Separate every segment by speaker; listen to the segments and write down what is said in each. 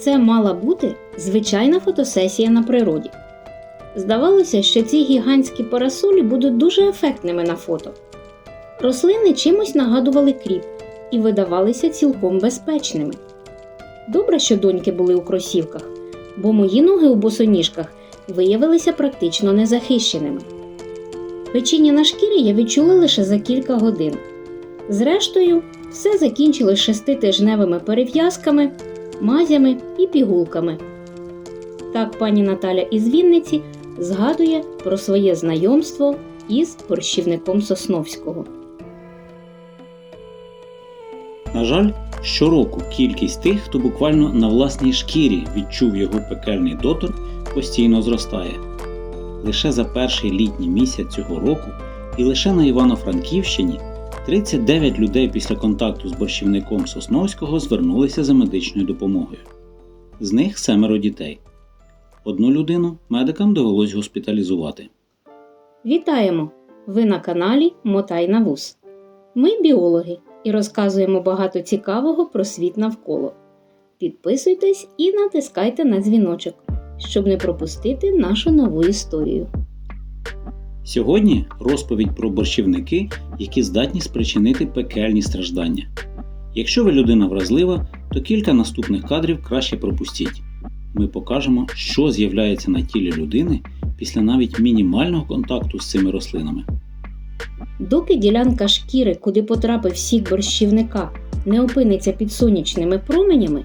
Speaker 1: Це мала бути звичайна фотосесія на природі. Здавалося, що ці гігантські парасолі будуть дуже ефектними на фото. Рослини чимось нагадували кріп і видавалися цілком безпечними. Добре, що доньки були у кросівках, бо мої ноги у босоніжках виявилися практично незахищеними. Печіння на шкірі я відчула лише за кілька годин. Зрештою, все закінчилось шеститижневими перев'язками, мазями і пігулками. Так пані Наталя із Вінниці згадує про своє знайомство із борщівником Сосновського.
Speaker 2: На жаль, щороку кількість тих, хто буквально на власній шкірі відчув його пекельний дотор, постійно зростає. Лише за перший літній місяць цього року і лише на Івано-Франківщині 39 людей після контакту з борщівником Сосновського звернулися за медичною допомогою. З них семеро дітей. Одну людину медикам довелось госпіталізувати.
Speaker 1: Вітаємо! Ви на каналі Мотай на вус. Ми біологи і розказуємо багато цікавого про світ навколо. Підписуйтесь і натискайте на дзвіночок, щоб не пропустити нашу нову історію.
Speaker 2: Сьогодні розповідь про борщівники, які здатні спричинити пекельні страждання. Якщо ви людина вразлива, то кілька наступних кадрів краще пропустіть. Ми покажемо, що з'являється на тілі людини після навіть мінімального контакту з цими рослинами.
Speaker 1: Доки ділянка шкіри, куди потрапив сік борщівника, не опиниться під сонячними променями,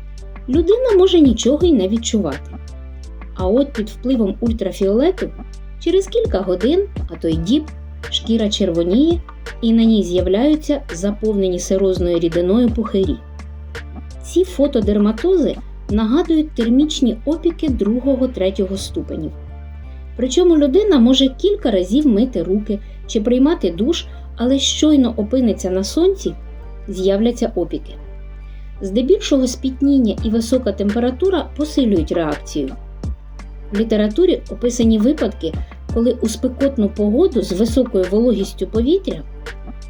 Speaker 1: людина може нічого й не відчувати. А от під впливом ультрафіолету через кілька годин, а то й діб, шкіра червоніє і на ній з'являються заповнені сирозною рідиною пухирі. Ці фотодерматози нагадують термічні опіки 2-3 ступенів. Причому людина може кілька разів мити руки чи приймати душ, але щойно опиниться на сонці, з'являться опіки. Здебільшого спітніння і висока температура посилюють реакцію. В літературі описані випадки, коли у спекотну погоду з високою вологістю повітря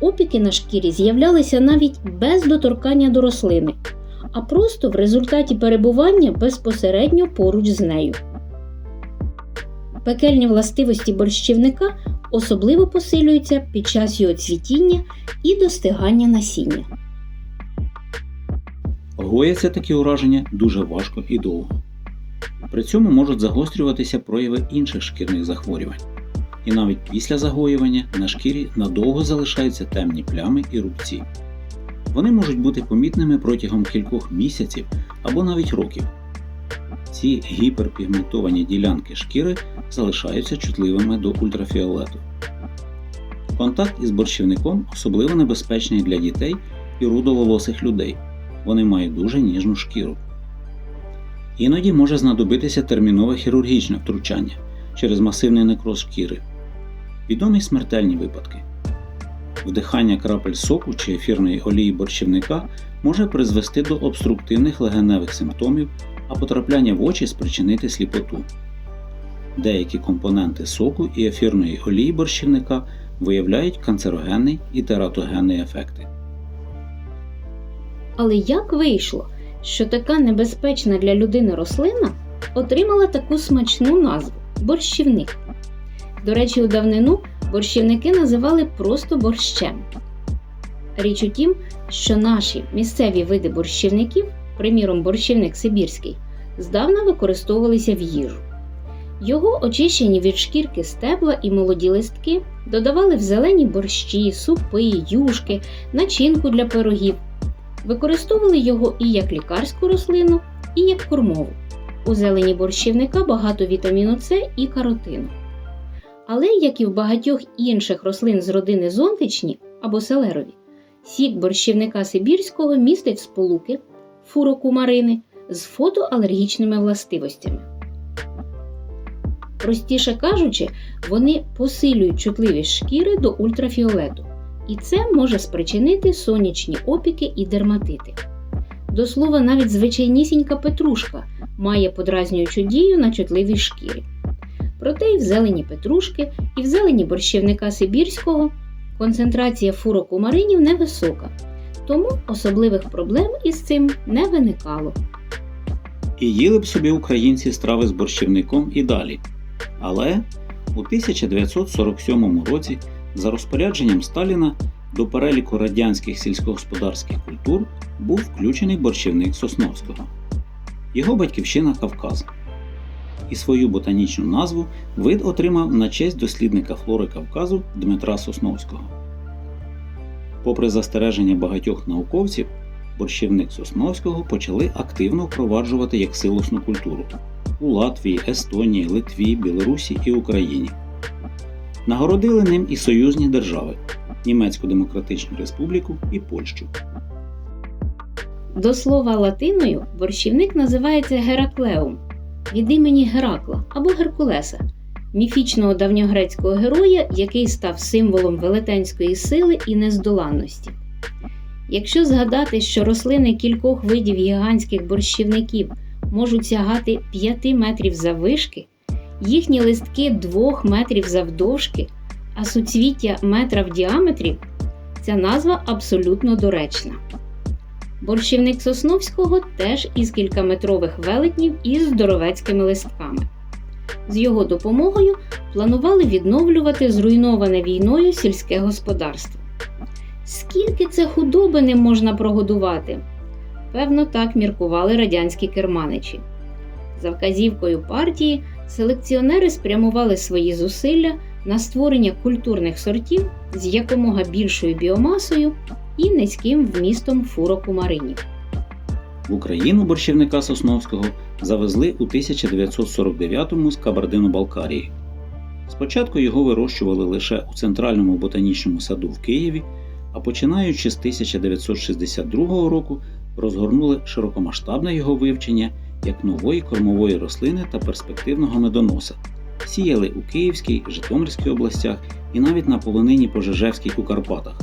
Speaker 1: опіки на шкірі з'являлися навіть без доторкання до рослини, а просто в результаті перебування безпосередньо поруч з нею. Пекельні властивості борщівника особливо посилюються під час його цвітіння і достигання насіння.
Speaker 2: Гояться такі ураження дуже важко і довго. При цьому можуть загострюватися прояви інших шкірних захворювань. І навіть після загоювання на шкірі надовго залишаються темні плями і рубці. Вони можуть бути помітними протягом кількох місяців або навіть років. Ці гіперпігментовані ділянки шкіри залишаються чутливими до ультрафіолету. Контакт із борщівником особливо небезпечний для дітей і рудоволосих людей. Вони мають дуже ніжну шкіру. Іноді може знадобитися термінове хірургічне втручання через масивний некроз шкіри. Відомі смертельні випадки. Вдихання крапель соку чи ефірної олії борщівника може призвести до обструктивних легеневих симптомів, а потрапляння в очі спричинити сліпоту. Деякі компоненти соку і ефірної олії борщівника виявляють канцерогенний і тератогенний ефекти.
Speaker 1: Але як вийшло, що така небезпечна для людини рослина отримала таку смачну назву борщівник? До речі, у давнину борщівники називали просто борщем. Річ у тім, що наші місцеві види борщівників, приміром борщівник Сибірський, здавна використовувалися в їжу. Його очищені від шкірки стебла і молоді листки додавали в зелені борщі, супи, юшки, начинку для пирогів. Використовували його і як лікарську рослину, і як кормову. У зелені борщівника багато вітаміну С і каротину. Але, як і в багатьох інших рослин з родини зонтичні або селерові, сік борщівника сибірського містить сполуки фурокумарини з фотоалергічними властивостями. Простіше кажучи, вони посилюють чутливість шкіри до ультрафіолету, і це може спричинити сонячні опіки і дерматити. До слова, навіть звичайнісінька петрушка має подразнюючу дію на чутливій шкірі. Проте і в зелені петрушки, і в зелені борщівника Сибірського концентрація фурокумаринів невисока, тому особливих проблем із цим не виникало.
Speaker 2: І їли б собі українці страви з борщівником і далі. Але у 1947 році за розпорядженням Сталіна до переліку радянських сільськогосподарських культур був включений борщівник Сосновського. Його батьківщина Кавказ. І свою ботанічну назву вид отримав на честь дослідника флори Кавказу Дмитра Сосновського. Попри застереження багатьох науковців, борщівник Сосновського почали активно впроваджувати як силосну культуру у Латвії, Естонії, Литві, Білорусі і Україні. Нагородили ним і союзні держави Німецьку Демократичну Республіку і Польщу.
Speaker 1: До слова латиною борщівник називається Гераклеум від імені Геракла або Геркулеса, міфічного давньогрецького героя, який став символом велетенської сили і нездоланності. Якщо згадати, що рослини кількох видів гігантських борщівників можуть сягати 5 метрів заввишки, їхні листки 2 метрів завдовжки, а суцвіття метра в діаметрі, ця назва абсолютно доречна. Борщівник Сосновського теж із кількаметрових велетнів із здоровецькими листками. З його допомогою планували відновлювати зруйноване війною сільське господарство. Скільки це худоби не можна прогодувати? Певно, так міркували радянські керманичі. За вказівкою партії селекціонери спрямували свої зусилля на створення культурних сортів з якомога більшою біомасою і низьким вмістом фурокумаринів.
Speaker 2: В Україну борщівника Сосновського завезли у 1949-му з Кабардино-Балкарії. Спочатку його вирощували лише у Центральному ботанічному саду в Києві, а починаючи з 1962 року розгорнули широкомасштабне його вивчення як нової кормової рослини та перспективного медоноса. Сіяли у Київській, Житомирській областях і навіть на полонині Пожежевській у Карпатах.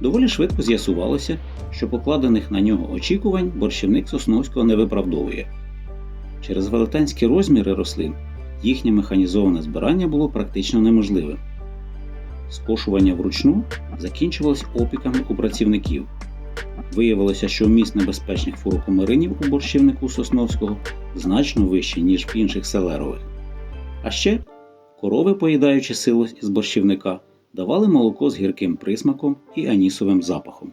Speaker 2: Доволі швидко з'ясувалося, що покладених на нього очікувань борщівник Сосновського не виправдовує. Через велетенські розміри рослин їхнє механізоване збирання було практично неможливим. Скошування вручну закінчувалось опіками у працівників. Виявилося, що вміст небезпечних фурокумаринів у борщівнику Сосновського значно вищий, ніж в інших селерових. А ще корови, поїдаючи силу з борщівника, давали молоко з гірким присмаком і анісовим запахом.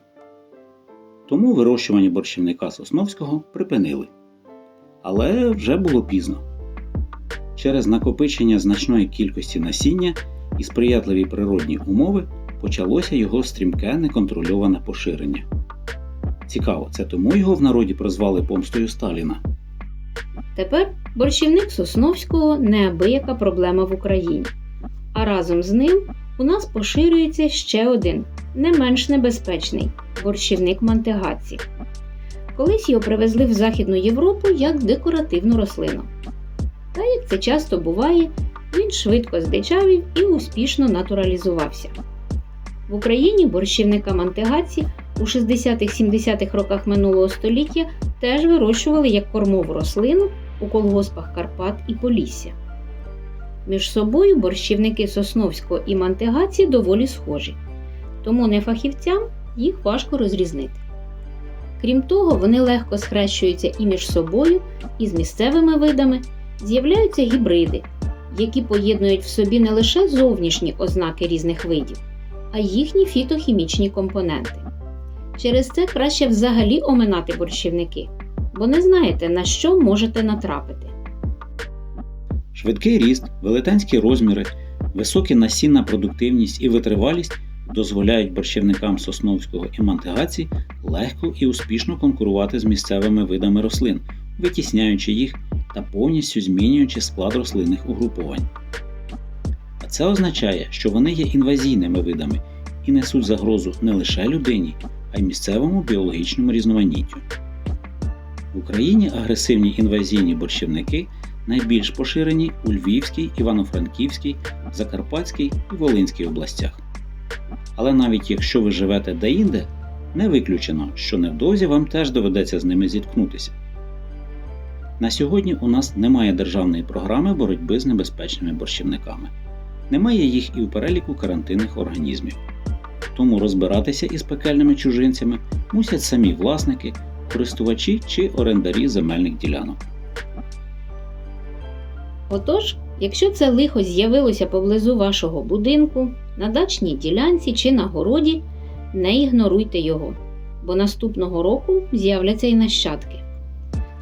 Speaker 2: Тому вирощування борщівника Сосновського припинили. Але вже було пізно. Через накопичення значної кількості насіння і сприятливі природні умови почалося його стрімке неконтрольоване поширення. Цікаво, це тому його в народі прозвали помстою Сталіна.
Speaker 1: Тепер борщівник Сосновського неабияка проблема в Україні. А разом з ним у нас поширюється ще один, не менш небезпечний борщівник мантегаці. Колись його привезли в Західну Європу як декоративну рослину. Та як це часто буває, він швидко здичавів і успішно натуралізувався. В Україні борщівника мантегаці у 60-70-х роках минулого століття теж вирощували як кормову рослину у колгоспах Карпат і Полісся. Між собою борщівники Сосновського і Мантегаці доволі схожі, тому нефахівцям їх важко розрізнити. Крім того, вони легко схрещуються і між собою, і з місцевими видами, з'являються гібриди, які поєднують в собі не лише зовнішні ознаки різних видів, а їхні фітохімічні компоненти. Через це краще взагалі оминати борщівники, бо не знаєте, на що можете натрапити.
Speaker 2: Швидкий ріст, велетенські розміри, високі насінна продуктивність і витривалість дозволяють борщівникам Сосновського і Мантегаці легко і успішно конкурувати з місцевими видами рослин, витісняючи їх та повністю змінюючи склад рослинних угруповань. А це означає, що вони є інвазійними видами і несуть загрозу не лише людині, а й місцевому біологічному різноманіттю. В Україні агресивні інвазійні борщівники найбільш поширені у Львівській, Івано-Франківській, Закарпатській і Волинській областях. Але навіть якщо ви живете деінде, не виключено, що невдовзі вам теж доведеться з ними зіткнутися. На сьогодні у нас немає державної програми боротьби з небезпечними борщівниками. Немає їх і у переліку карантинних організмів. Тому розбиратися із пекельними чужинцями мусять самі власники користувачі чи орендарі земельних ділянок.
Speaker 1: Отож, якщо це лихо з'явилося поблизу вашого будинку, на дачній ділянці чи на городі, не ігноруйте його, бо наступного року з'являться і нащадки.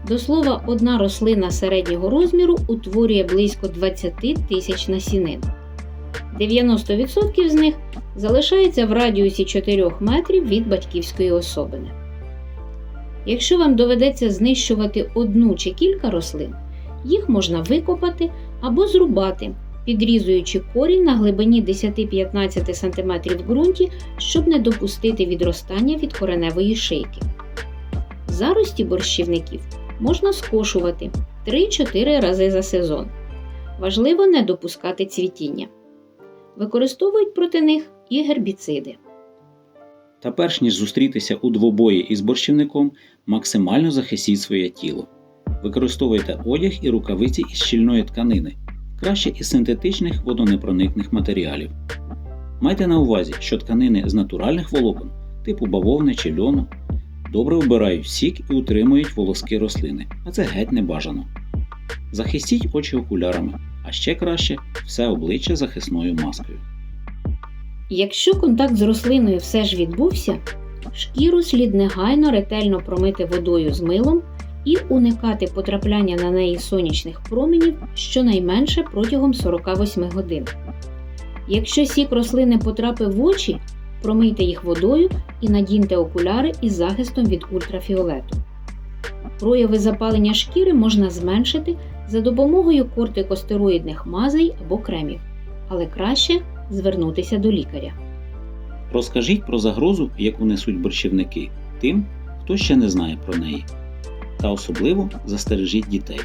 Speaker 1: До слова, одна рослина середнього розміру утворює близько 20 тисяч насінин. 90% з них залишається в радіусі 4 метрів від батьківської особини. Якщо вам доведеться знищувати одну чи кілька рослин, їх можна викопати або зрубати, підрізуючи корінь на глибині 10-15 см в ґрунті, щоб не допустити відростання від кореневої шийки. Зарості борщівників можна скошувати 3-4 рази за сезон. Важливо не допускати цвітіння. Використовують проти них і гербіциди.
Speaker 2: Та перш ніж зустрітися у двобої із борщівником, максимально захистіть своє тіло. Використовуйте одяг і рукавиці із щільної тканини, краще із синтетичних водонепроникних матеріалів. Майте на увазі, що тканини з натуральних волокон, типу бавовни чи льону, добре вбирають сік і утримують волоски рослини, а це геть не бажано. Захистіть очі окулярами, а ще краще все обличчя захисною маскою.
Speaker 1: Якщо контакт з рослиною все ж відбувся, шкіру слід негайно ретельно промити водою з милом і уникати потрапляння на неї сонячних променів щонайменше протягом 48 годин. Якщо сік рослини потрапив в очі, промийте їх водою і надіньте окуляри із захистом від ультрафіолету. Прояви запалення шкіри можна зменшити за допомогою кортикостероїдних мазей або кремів, але краще звернутися до лікаря.
Speaker 2: Розкажіть про загрозу, яку несуть борщівники, тим, хто ще не знає про неї. Та особливо застережіть дітей.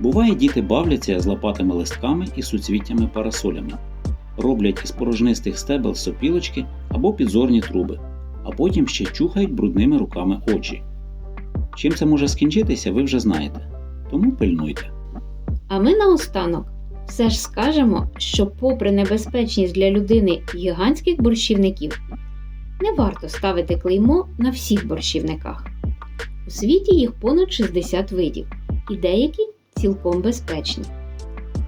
Speaker 2: Буває, діти бавляться з лопатими листками і суцвіттями парасолями, роблять із порожнистих стебел сопілочки або підзорні труби, а потім ще чухають брудними руками очі. Чим це може скінчитися, ви вже знаєте, тому пильнуйте.
Speaker 1: А ми наостанок все ж скажемо, що, попри небезпечність для людини гігантських борщівників, не варто ставити клеймо на всіх борщівниках. У світі їх понад 60 видів, і деякі цілком безпечні.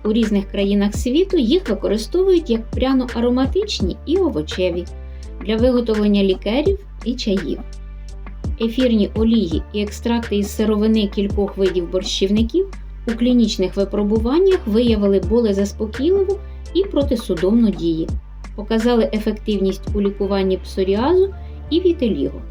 Speaker 1: У різних країнах світу їх використовують як пряно-ароматичні і овочеві для виготовлення лікерів і чаїв. Ефірні олії і екстракти із сировини кількох видів борщівників у клінічних випробуваннях виявили болезаспокійливу і протисудомну дії, показали ефективність у лікуванні псоріазу і вітеліго.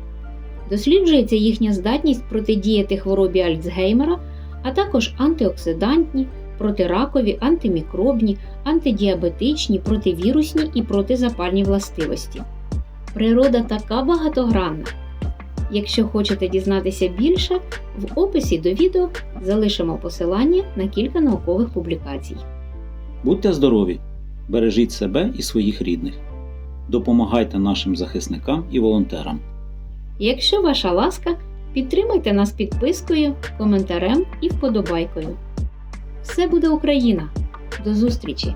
Speaker 1: Досліджується їхня здатність протидіяти хворобі Альцгеймера, а також антиоксидантні, протиракові, антимікробні, антидіабетичні, противірусні і протизапальні властивості. Природа така багатогранна. Якщо хочете дізнатися більше, в описі до відео залишимо посилання на кілька наукових публікацій.
Speaker 2: Будьте здорові, бережіть себе і своїх рідних. Допомагайте нашим захисникам і волонтерам.
Speaker 1: Якщо ваша ласка, підтримайте нас підпискою, коментарем і вподобайкою. Все буде Україна! До зустрічі!